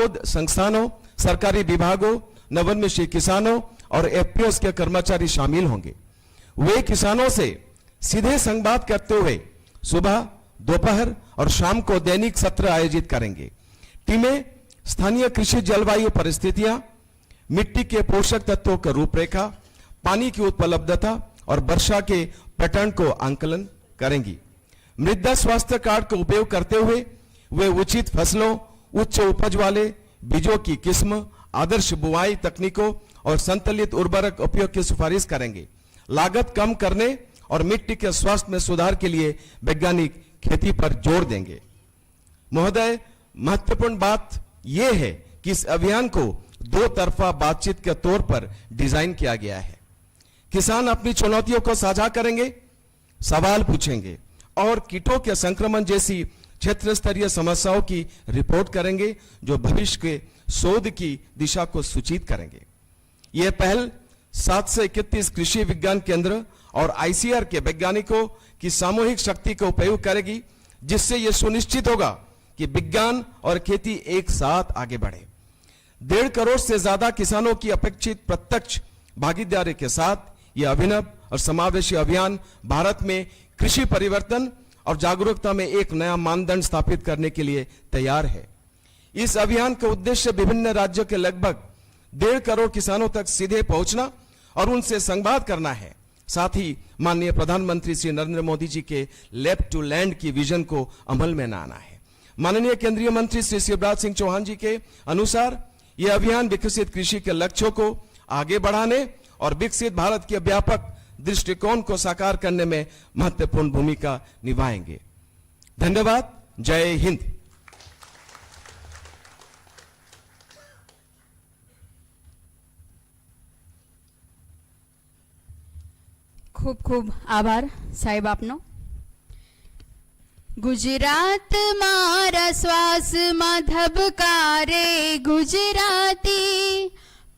संस्थानों, सरकारी विभागों नवोन्मेषी किसानों और एफपीओ के कर्मचारी शामिल होंगे। वे किसानों से सीधे संवाद करते हुए सुबह, दोपहर और शाम को दैनिक सत्र आयोजित करेंगे। टीमें स्थानीय कृषि जलवायु परिस्थितियाँ, मिट्टी के पोषक तत्वों का रूपरेखा, पानी की उपलब्धता और वर्षा के पैटर्न को आंकलन करेंगी। मृदा स्वास्थ्य कार्ड का उपयोग करते हुए वे उचित फ़सलों उच्च उपज वाले बीजों की किस्म, आदर्श बुआई तकनीकों और संतुलित उर्वरक उपयोग की सिफारिश करेंगे। लागत कम करने और मिट्टी के स्वास्थ्य में सुधार के लिए वैज्ञानिक खेती पर ज़ोर देंगे। महोदय, महत्वपूर्ण बात यह है कि इस अभियान को दो तरफा बातचीत के तौर पर डिज़ाइन किया गया है। किसान अपनी चुनौतियों को साझा करेंगे, सवाल पूछेंगे और कीटों के संक्रमण जैसी क्षेत्र स्तरीय समस्याओं की रिपोर्ट करेंगे, जो भविष्य के शोध की दिशा को सूचित करेंगे। यह पहल सात सौ इकतीस कृषि विज्ञान केंद्र और आईसीआर के वैज्ञानिकों की सामूहिक शक्ति का उपयोग करेगी, जिससे यह सुनिश्चित होगा कि विज्ञान और खेती एक साथ आगे बढ़े। डेढ़ करोड़ से ज़्यादा किसानों की अपेक्षित प्रत्यक्ष भागीदारी के साथ यह अभिनव और समावेशी अभियान भारत में कृषि परिवर्तन और जागरूकता में एक नया मानदंड स्थापित करने के लिए तैयार है। इस अभियान का उद्देश्य विभिन्न राज्यों के लगभग डेढ़ करोड़ किसानों तक सीधे पहुँचना और उनसे संवाद करना है। साथ ही माननीय प्रधानमंत्री श्री नरेंद्र मोदी जी के लेफ़्ट टू लैंड की विजन को अमल में लाना है। माननीय केंद्रीय मंत्री श्री शिवराज सिंह चौहान जी के अनुसार यह अभियान विकसित कृषि के लक्ष्यों को आगे बढ़ाने और विकसित भारत के व्यापक दृष्टिकोण को साकार करने में महत्वपूर्ण भूमिका निभाएंगे धन्यवाद जय हिंद ખૂબ ખૂબ આભાર સાહેબ આપનો ગુજરાત મારા શ્વાસમાં ધબકારે ગુજરાતી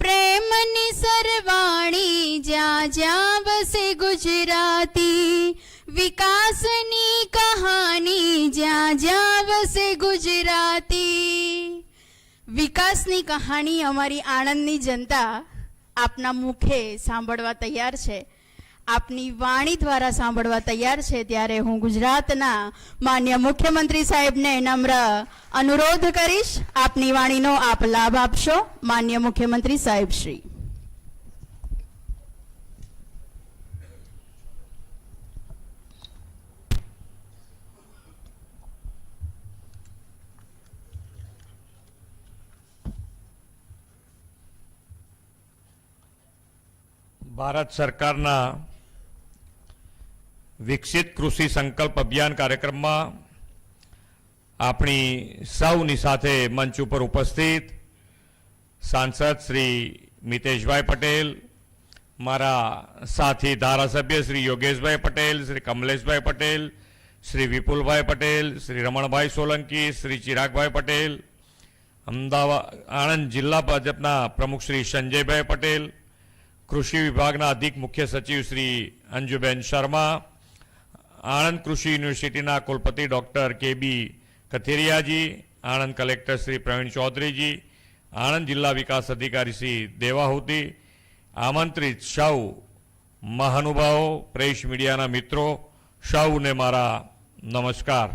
પ્રેમની સરવાણી જ્યાં જ્યાં વસે ગુજરાતી, વિકાસની કહાની જ્યાં જ્યાં વસે ગુજરાતી. વિકાસની કહાણી અમારી આણંદની જનતા આપના મુખે સાંભળવા તૈયાર છે. આપની વાણી દ્વારા સાંભળવા તૈયાર છે. ત્યારે હું ગુજરાતના માન્ય મુખ્યમંત્રી સાહેબને નમ્ર અનુરોધ કરીશ. આપની વાણીનો આપ લાભ આપશો. માન્ય મુખ્યમંત્રી સાહેબ શ્રી. ભારત સરકારના વિકસિત કૃષિ સંકલ્પ અભિયાન કાર્યક્રમમાં આપણી સૌની સાથે મંચ ઉપર ઉપસ્થિત સાંસદ શ્રી મિતેશભાઈ પટેલ, મારા સાથી ધારાસભ્ય શ્રી યોગેશભાઈ પટેલ, શ્રી કમલેશભાઈ પટેલ, શ્રી વિપુલભાઈ પટેલ, શ્રી રમણભાઈ સોલંકી, શ્રી ચિરાગભાઈ પટેલ, અમદાવાદ, આણંદ જિલ્લા ભાજપના પ્રમુખ શ્રી સંજયભાઈ પટેલ, કૃષિ વિભાગના અધિક મુખ્ય સચિવ શ્રી અંજુબેન શર્મા આણંદ કૃષિ યુનિવર્સિટીના કુલપતિ doctor K B કથેરિયાજી, Anand collector Shri Pravin Chaudharyji, Anand જિલ્લા વિકાસ અધિકારી શ્રી દેવાહુતિ, આમંત્રિત સૌ મહાનુભાવો, પ્રેસ મીડિયાના મિત્રો સૌને મારા નમસ્કાર.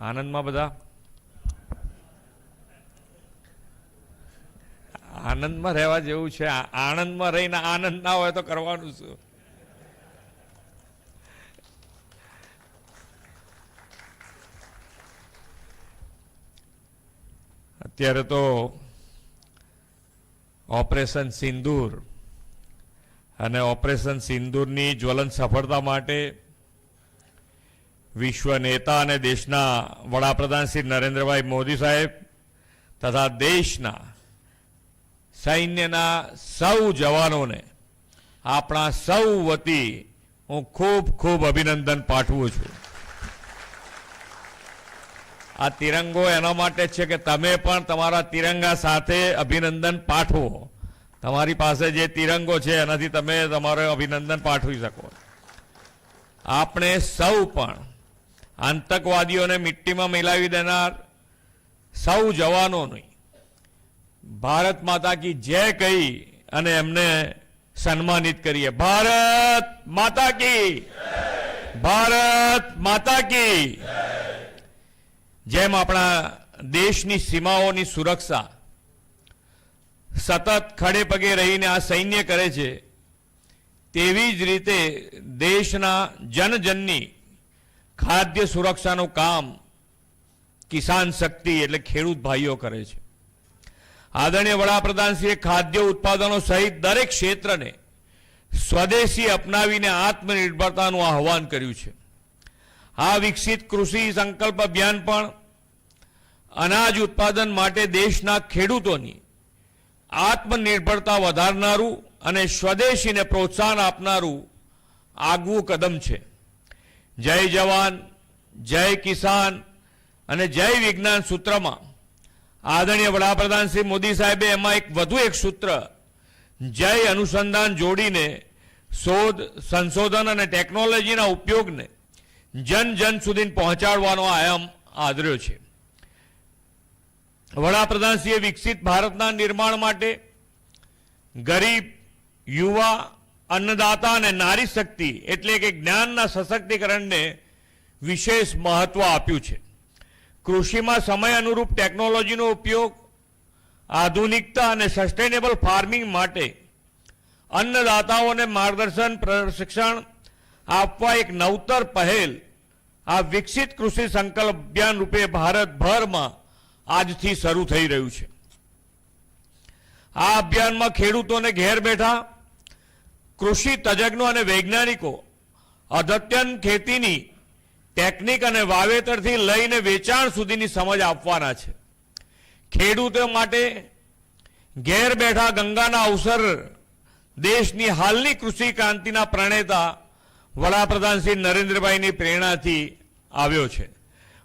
આનંદમાં બધા? આનંદમાં રહેવા જેવું છે. આણંદમાં રહીને આનંદ ના હોય તો કરવાનું શું? અત્યારે તો ઓપરેશન સિંદૂર અને ઓપરેશન સિંદૂરની જ્વલંત સફળતા માટે વિશ્વ નેતા અને દેશના વડાપ્રધાન શ્રી નરેન્દ્રભાઈ મોદી સાહેબ તથા દેશના સૈન્યના સૌ જવાનોને, આપણા સૌ વતી હું ખૂબ ખૂબ અભિનંદન પાઠવું છું. આ તિરંગો એના માટે છે કે તમે પણ તમારા તિરંગા સાથે અભિનંદન પાઠવો. તમારી પાસે જે તિરંગો છે, એનાથી તમે તમારે અભિનંદન પાઠવી શકો. આપણે સૌ પણ આતંકવાદીઓને મિટ્ટીમાં મિલાવી દેનાર સૌ જવાનોની ભારત માતા કી જય કહી અને એમને સન્માનિત કરીએ. ભારત માતા કી. ભારત માતા કી. જેમ આપણા દેશની સીમાઓની સુરક્ષા સતત ખડે પગે રહીને આ સૈન્ય કરે છે, તેવી જ રીતે દેશના જનજનની ખાદ્ય સુરક્ષાનું કામ કિસાન શક્તિ એટલે ખેડૂત ભાઈઓ કરે છે. આદરણીય વડાપ્રધાનશ્રીએ ખાદ્ય ઉત્પાદનો સહિત દરેક ક્ષેત્રને સ્વદેશી અપનાવીને આત્મનિર્ભરતાનું આહવાન કર્યું છે. આ વિકસિત કૃષિ સંકલ્પ અભિયાન પણ અનાજ ઉત્પાદન માટે દેશના ખેડૂતોની આત્મનિર્ભરતા વધારનારું અને સ્વદેશીને પ્રોત્સાહન આપનારું આગવું કદમ છે. જય જવાન, જય કિસાન અને જય વિજ્ઞાન સૂત્રમાં આદરણીય વડાપ્રધાન શ્રી મોદી સાહેબે એમાં એક વધુ એક સૂત્ર, જય અનુસંધાન જોડીને શોધ, સંશોધન અને ટેકનોલોજીના ઉપયોગને જન જન સુધી પહોંચાડવાનો આયામ આદર્યો છે. વડાપ્રધાનશ્રીએ વિકસિત ભારતના નિર્માણ માટે ગરીબ, યુવા, અન્નદાતા અને નારી શક્તિ એટલે કે જ્ઞાનના સશક્તિકરણને વિશેષ મહત્વ આપ્યું છે. કૃષિમાં સમય અનુરૂપ ટેકનોલોજીનો ઉપયોગ, આધુનિકતા અને સસ્ટેનેબલ ફાર્મિંગ માટે અન્નદાતાઓને માર્ગદર્શન, પ્રશિક્ષણ આપવા એક નવતર પહેલ. આ વિકસિત કૃષિ સંકલ્પ અભિયાન રૂપે ભારતભરમાં આજથી શરૂ થઈ રહ્યું છે. આ અભિયાનમાં ખેડૂતોને ઘેર બેઠા, કૃષિ તજજ્ઞો અને વૈજ્ઞાનિકો અદ્યતન ખેતીની ટેકનિક અને વાવેતરથી લઈને વેચાણ સુધીની સમજ આપવાના છે. ખેડૂતો માટે ઘેર બેઠા ગંગાના અવસર, દેશની હાલની કૃષિ ક્રાંતિના પ્રણેતા વડાપ્રધાન શ્રી નરેન્દ્રભાઈની પ્રેરણાથી આવ્યો છે.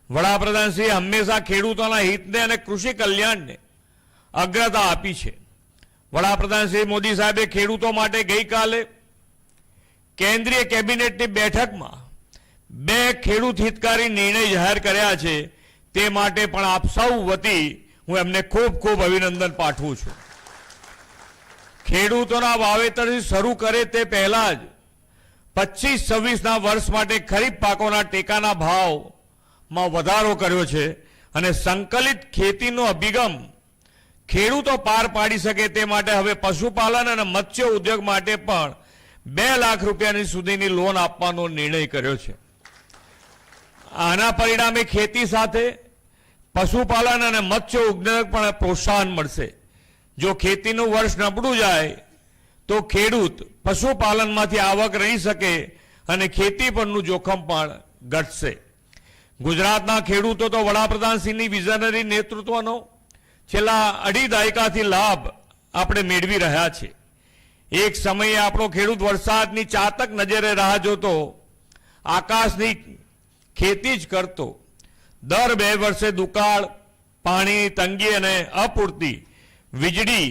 વડાપ્રધાન શ્રી હંમેશા ખેડૂતોના હિતને અને કૃષિ કલ્યાણને અગ્રતા આપી છે. વડાપ્રધાન શ્રી મોદી સાહેબે ખેડૂતો માટે ગઈકાલે કેન્દ્રીય કેબિનેટની બેઠકમાં બે ખેડૂત હિતકારી નિર્ણય જાહેર કર્યા છે. તે માટે પણ આપ સૌ વતી હું એમને ખૂબ ખૂબ અભિનંદન પાઠવું છું. ખેડૂતોના વાવેતરથી શરૂ કરે તે પહેલા જ પચીસ છવ્વીસના વર્ષ માટે ખરીફ પાકોના ટેકાના ભાવમાં વધારો કર્યો છે અને સંકલિત ખેતીનો અભિગમ ખેડૂતો પાર પાડી શકે તે માટે હવે પશુપાલન અને મત્સ્ય ઉદ્યોગ માટે પણ બે લાખ રૂપિયાની સુધીની લોન આપવાનો નિર્ણય કર્યો છે. આના પરિણામે ખેતી સાથે પશુપાલન અને મત્સ્ય ઉદ્યોગ પણ પ્રોત્સાહન મળશે. જો ખેતીનું વર્ષ નબળું જાય તો ખેડૂત પશુપાલનમાંથી આવક રહી શકે અને ખેતી પરનું જોખમ પણ ઘટશે. ગુજરાતના ખેડૂતો તો વડાપ્રધાનશ્રીની વિઝનરી નેતૃત્વનો છેલ્લા અઢી દાયકાથી લાભ આપણે મેળવી રહ્યા છે એક સમયે આપણો ખેડૂત વરસાદની ચાતક નજરે રાહ જોતો, આકાશની ખેતી જ કરતો, દર બે વર્ષે દુકાળ, પાણી તંગી અને અપૂરતી વીજળી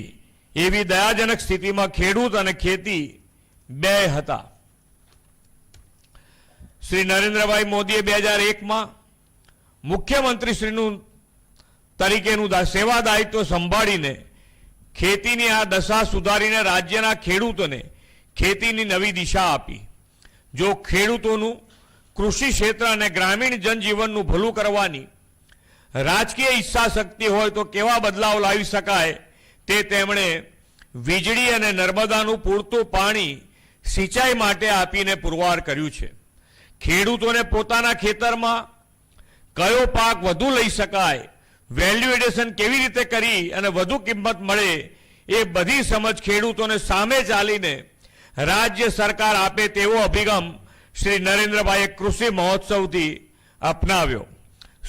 એવી દયાજનક સ્થિતિમાં ખેડૂત અને ખેતી બે હતા. શ્રી નરેન્દ્રભાઈ મોદીએ બે હજાર એકમાં મુખ્યમંત્રીશ્રીનું તરીકેનું સેવા દાયિત્વ સંભાળીને ખેતીની આ દશા સુધારીને રાજ્યના ખેડૂતોને ખેતીની નવી દિશા આપી. જો ખેડૂતોનું કૃષિ ક્ષેત્ર અને ગ્રામીણ જનજીવનનું ભલું કરવાની રાજકીય ઈચ્છા શક્તિ હોય તો કેવા બદલાવ લાવી શકાય તે તેમણે વીજળી અને નર્મદાનું પૂરતું પાણી સિંચાઈ માટે આપીને પુરવાર કર્યું છે. ખેડૂતોને પોતાના ખેતરમાં કયો પાક વધુ લઈ શકાય વેલ્યુ કેવી રીતે કરી અને વધુ કિંમત મળે એ બધી સમજ ખેડૂતોને સામે ચાલીને રાજ્ય સરકાર આપે તેવો અભિગમ શ્રી નરેન્દ્રભાઈએ કૃષિ મહોત્સવથી અપનાવ્યો.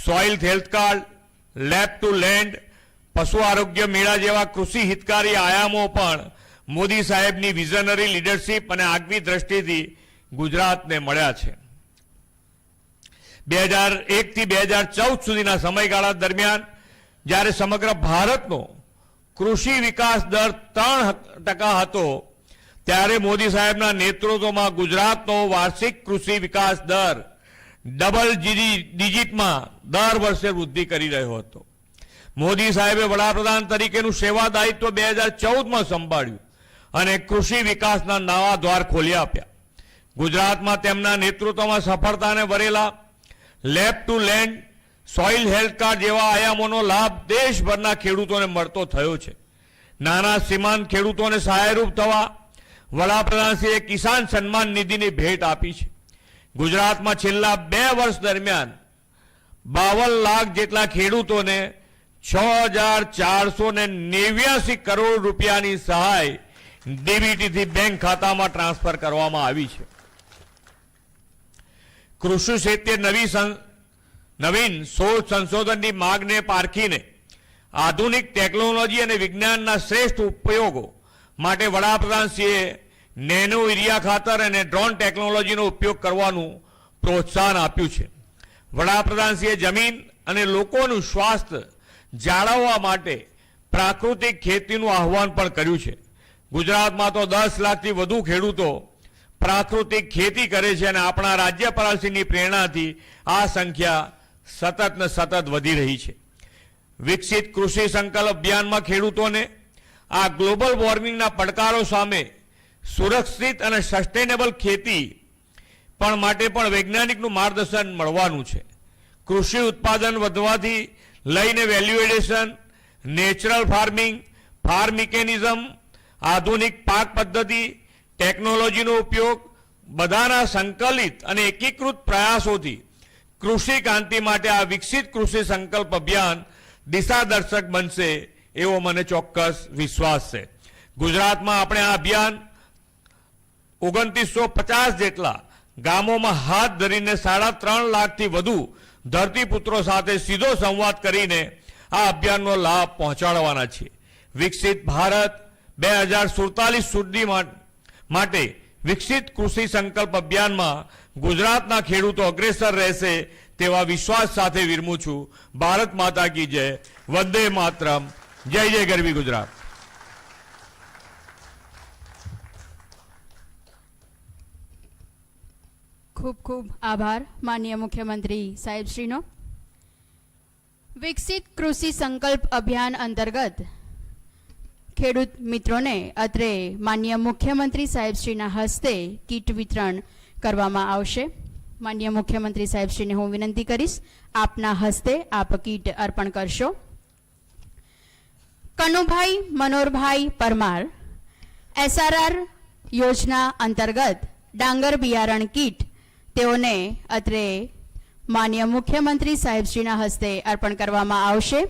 Soil health card lab to land પશુ આરોગ્ય મેળા જેવા કૃષિ હિતકારી આયામો પણ મોદી સાહેબની વિઝનરી લીડરશીપ અને આગવી દ્રષ્ટિથી ગુજરાતને મળ્યા છે. બે હજાર એકથી બે હજાર ચૌદ સુધીના સમયગાળા દરમિયાન જ્યારે સમગ્ર ભારતનો કૃષિ વિકાસ દર ત્રણ ટકા હતો, ત્યારે મોદી સાહેબના નેતૃત્વમાં ગુજરાતનો વાર્ષિક કૃષિ વિકાસ દર ડબલ ડિજિટમાં દર વર્ષે વૃદ્ધિ કરી રહ્યો હતો. મોદી સાહેબે વડાપ્રધાન તરીકેનું સેવા દાયિત્વ બે હજાર ચૌદમાં સંભાળ્યું અને કૃષિ વિકાસના નવા દ્વાર ખોલી આપ્યા. ગુજરાતમાં તેમના નેતૃત્વમાં સફળતાને વરેલા lab to land, soil health card જેવા આયામોનો લાભ દેશભરના ખેડૂતોને મળતો થયો છે. નાના સીમાંત ખેડૂતોને સહાયરૂપ થવા વડાપ્રધાનશ્રીએ કિસાન સન્માન નિધિની ભેટ આપી છે. ગુજરાતમાં છેલ્લા બે વર્ષ દરમિયાન બાવન લાખ જેટલા ખેડૂતોને છ હજાર ચારસો ને કરોડ રૂપિયાની સહાય ડીબીટીથી બેંક ખાતામાં ટ્રાન્સફર કરવામાં આવી છે. કૃષિ ક્ષેત્રે નવી નવીન શોધ સંશોધનની માગને પારખીને આધુનિક ટેકનોલોજી અને વિજ્ઞાનના શ્રેષ્ઠ ઉપયોગો માટે વડાપ્રધાનશ્રીએ નેનો યુરિયા ખાતર અને ડ્રોન ટેકનોલોજીનો ઉપયોગ કરવાનું પ્રોત્સાહન આપ્યું છે. વડાપ્રધાનશ્રીએ જમીન અને લોકોનું સ્વાસ્થ્ય જાળવવા માટે પ્રાકૃતિક ખેતીનું આહવાન પણ કર્યું છે. ગુજરાતમાં તો દસ લાખથી વધુ ખેડૂતો પ્રાકૃતિક ખેતી કરે છે અને આપણા રાજ્યપાલશ્રીની પ્રેરણાથી આ સંખ્યા સતત ને સતત વધી રહી છે. વિકસિત કૃષિ સંકલ્પ અભિયાનમાં ખેડૂતોને આ ગ્લોબલ વોર્મિંગના પડકારો સામે સુરક્ષિત અને સસ્ટેનેબલ ખેતી પણ માટે પણ વૈજ્ઞાનિકનું માર્ગદર્શન મળવાનું છે. કૃષિ ઉત્પાદન વધવાથી લઈને value addition natural farming farm mechanism આધુનિક પાક પદ્ધતિ ટેકનોલોજીનો ઉપયોગ, બધાના સંકલિત અને એકીકૃત પ્રયાસોથી કૃષિ ક્રાંતિ માટે આ વિકસિત કૃષિ સંકલ્પ અભિયાન દિશાદર્શક બનશે એવો મને ચોક્કસ વિશ્વાસ છે. ગુજરાતમાં આપણે આ અભિયાન ઓગણત્રીસો પચાસ જેટલા ગામોમાં હાથ ધરીને સાડા ત્રણ લાખથી વધુ ધરતીપુત્રો સાથે સીધો સંવાદ કરીને આ અભિયાનનો લાભ પહોંચાડવાના છે. વિકસિત ભારત બે હજાર સુડતાલીસ સુધી માટે વિકસિત કૃષિ સંકલ્પ અભિયાનમાં ગુજરાતના ખેડૂતો અગ્રેસર રહેશે તેવા વિશ્વાસ સાથે વિરમું છું. ભારત માતા કી જય. વંદે માતરમ. જય જય ગરવી ગુજરાત. ખૂબ ખૂબ આભાર, માનનીય મુખ્યમંત્રી સાહેબશ્રીનો. વિકસિત કૃષિ સંકલ્પ અભિયાન અંતર્ગત ખેડૂત મિત્રોને અત્રે માનનીય મુખ્યમંત્રી સાહેબશ્રીના હસ્તે કીટ વિતરણ કરવામાં આવશે. માનનીય મુખ્યમંત્રી સાહેબશ્રીને હું વિનંતી કરીશ, આપના હસ્તે આપ કીટ અર્પણ કરશો. કનુભાઈ મનોરભાઈ પરમાર, એસઆરઆર યોજના અંતર્ગત ડાંગર બિયારણ કીટ તેઓને અત્રે માન્ય મુખ્યમંત્રી સાહેબશ્રીના હસ્તે અર્પણ કરવામાં આવશે.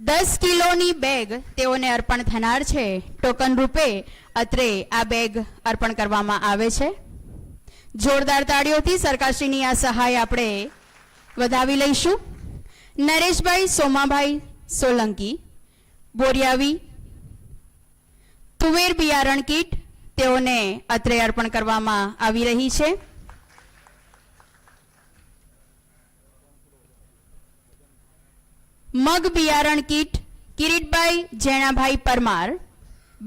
દસ કિલોની બેગ તેઓને અર્પણ થનાર છે. ટોકન રૂપે અત્રે આ બેગ અર્પણ કરવામાં આવે છે. જોરદાર તાળીઓથી સરકારશ્રીની આ સહાય આપણે વધાવી લઈશું. નરેશભાઈ, સોમાભાઈ, સોલંકી, બોરિયાવી, તુવેર બિયારણ કીટ તેઓને અત્રે અર્પણ કરવામાં આવી રહી છે. મગ બિયારણ કીટ, કિરીટભાઈ જેણાભાઈ પરમાર,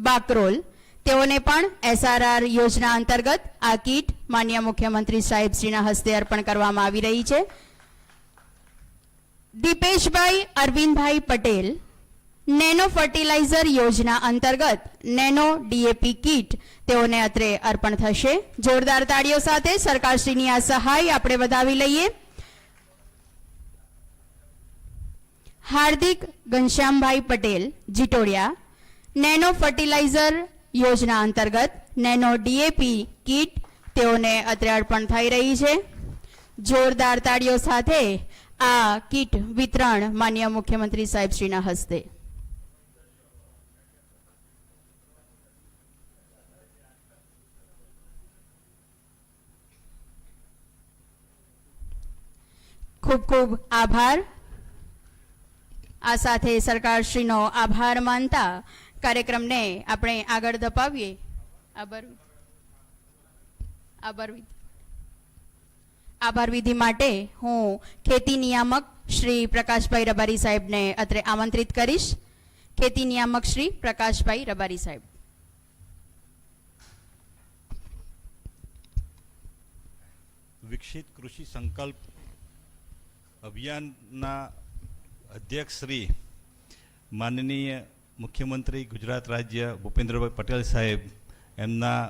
બાકરોલ. તેઓને પણ એસઆરઆર યોજના અંતર્ગત આ કીટ માન્ય મુખ્યમંત્રી સાહેબશ્રીના હસ્તે અર્પણ કરવામાં આવી રહી છે. દીપેશભાઈ અરવિંદભાઈ પટેલ, નેનો ફર્ટિલાઇઝર યોજના અંતર્ગત નેનો ડીએપી કીટ તેઓને અત્રે અર્પણ થશે. જોરદાર તાળીઓ સાથે સરકારશ્રીની આ સહાય આપણે વધાવી લઈએ. હાર્દિક ઘનશ્યામભાઈ પટેલ, જીટોડિયા. નેનો ફર્ટિલાઇઝર યોજના અંતર્ગત નેનો ડીએપી કીટ તેઓને અત્રે અર્પણ થઈ રહી છે. જોરદાર તાળીઓ સાથે આ કીટ વિતરણ માન્ય મુખ્યમંત્રી સાહેબશ્રીના હસ્તે. ખૂબ ખૂબ આભાર. આ સાથે સરકારશ્રીનો આભાર માનતા કાર્યક્રમને આપણે આગળ ધપાવીએ. આભાર આભાર આભાર વિધિ માટે હું ખેતી નિયામક શ્રી પ્રકાશભાઈ રબારી સાહેબને અત્રે આમંત્રિત કરીશ. ખેતી નિયામક શ્રી પ્રકાશભાઈ રબારી સાહેબ. વિકસિત કૃષિ સંકલ્પ અભિયાનના અધ્યક્ષ શ્રી માનનીય મુખ્યમંત્રી ગુજરાત રાજ્ય ભૂપેન્દ્રભાઈ પટેલ સાહેબ, એમના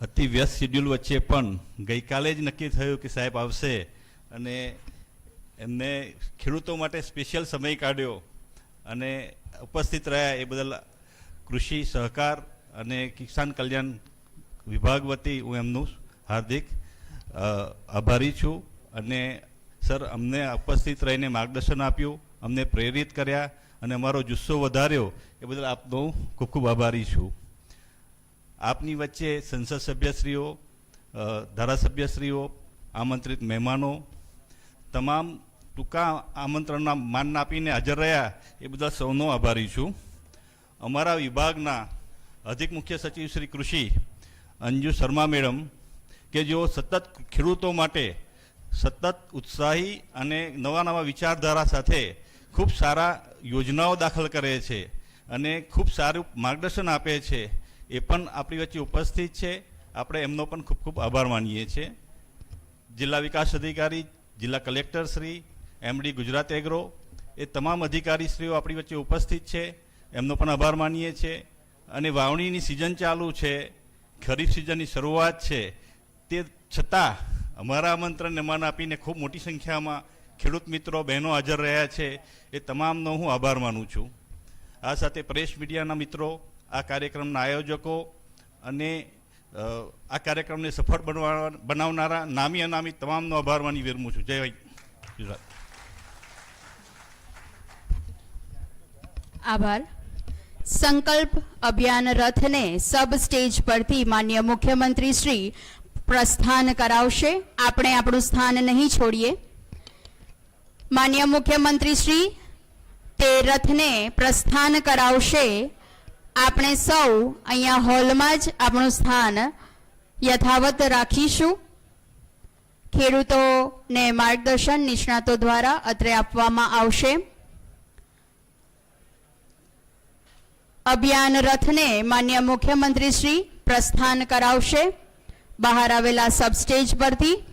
અતિ વ્યસ્ત શિડ્યુલ વચ્ચે પણ ગઈકાલે જ નક્કી થયું કે સાહેબ આવશે અને એમને ખેડૂતો માટે સ્પેશિયલ સમય કાઢ્યો અને ઉપસ્થિત રહ્યા એ બદલ કૃષિ સહકાર અને કિસાન કલ્યાણ વિભાગ વતી હું એમનું હાર્દિક આભારી છું અને સર અમને ઉપસ્થિત રહીને માર્ગદર્શન આપ્યું. અમને પ્રેરિત કર્યા અને અમારો જુસ્સો વધાર્યો. એ બદલ આપનો ખૂબ ખૂબ આભારી છું. આપની વચ્ચે સંસદ સભ્યશ્રીઓ ધારાસભ્યશ્રીઓ, આમંત્રિત મહેમાનો, તમામ ટૂંકા આમંત્રણના માન આપીને હાજર રહ્યા, એ બધા સૌનો આભારી છું. અમારા વિભાગના અધિક મુખ્ય સચિવ શ્રી કૃષિ, અંજુ શર્મા મેડમ, કે જેઓ સતત ખેડૂતો માટે સતત ઉત્સાહી અને નવા નવા વિચારધારા સાથે ખૂબ સારા યોજનાઓ દાખલ કરે છે અને ખૂબ સારું માર્ગદર્શન આપે છે, એ પણ આપણી વચ્ચે ઉપસ્થિત છે. આપણે એમનો પણ ખૂબ ખૂબ આભાર માનીએ છીએ જિલ્લા વિકાસ અધિકારી, જિલ્લા collector Shri, MD Gujarat agro, એ તમામ અધિકારીશ્રીઓ આપણી વચ્ચે ઉપસ્થિત છે. એમનો પણ આભાર માનીએ છીએ અને વાવણીની સિઝન ચાલુ છે, ખરીફ સિઝનની શરૂઆત છે. તે છતાં અમારા આમંત્રણને માન આપીને ખૂબ મોટી સંખ્યામાં ખેડૂત મિત્રો, બહેનો હાજર રહ્યા છે, એ તમામનો હું આભાર માનું છું. આ સાથે પ્રેસ મીડિયાના મિત્રો, આ કાર્યક્રમના આયોજકો અને આ કાર્યક્રમને સફળ બનવા, બનાવનારા નામી અનામી તમામનો આભાર માની વિરમું છું. જય ગુજરાત. આભાર. સંકલ્પ અભિયાન રથને સબ સ્ટેજ પરથી માન્ય મુખ્યમંત્રી શ્રી પ્રસ્થાન કરાવશે. આપણે આપણું સ્થાન નહીં છોડીએ. માન્ય મુખ્યમંત્રી શ્રી, તે રથને પ્રસ્થાન કરાવશે. આપણે સૌ અહીંયા હોલમાં જ આપણું સ્થાન યથાવત રાખીશું. ખેડૂતોને માર્ગદર્શન નિષ્ણાતો દ્વારા અત્રે આપવામાં આવશે. અભિયાન રથને માન્ય મુખ્યમંત્રી શ્રી પ્રસ્થાન કરાવશે. બહાર આવેલા સબસ્ટેજ પરથી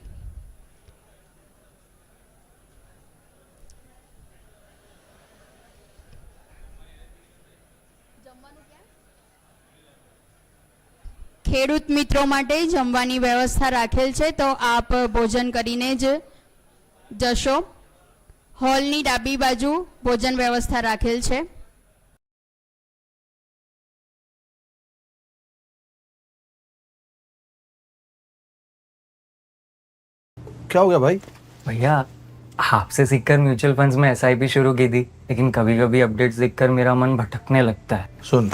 ખેડૂત મિત્રો માટે જમવાની વ્યવસ્થા રાખેલ છે તો આપ ભોજન કરીને જ જશો હોલની ડાબી બાજુ ભોજન વ્યવસ્થા રાખેલ છે क्या हो गया भाई भैया आपसे सीखकर म्यूचुअल फंड्स में एस शुरू की थी लेकिन कभी कभी अपडेट्स देखकर मेरा मन भटकने लगता है सुन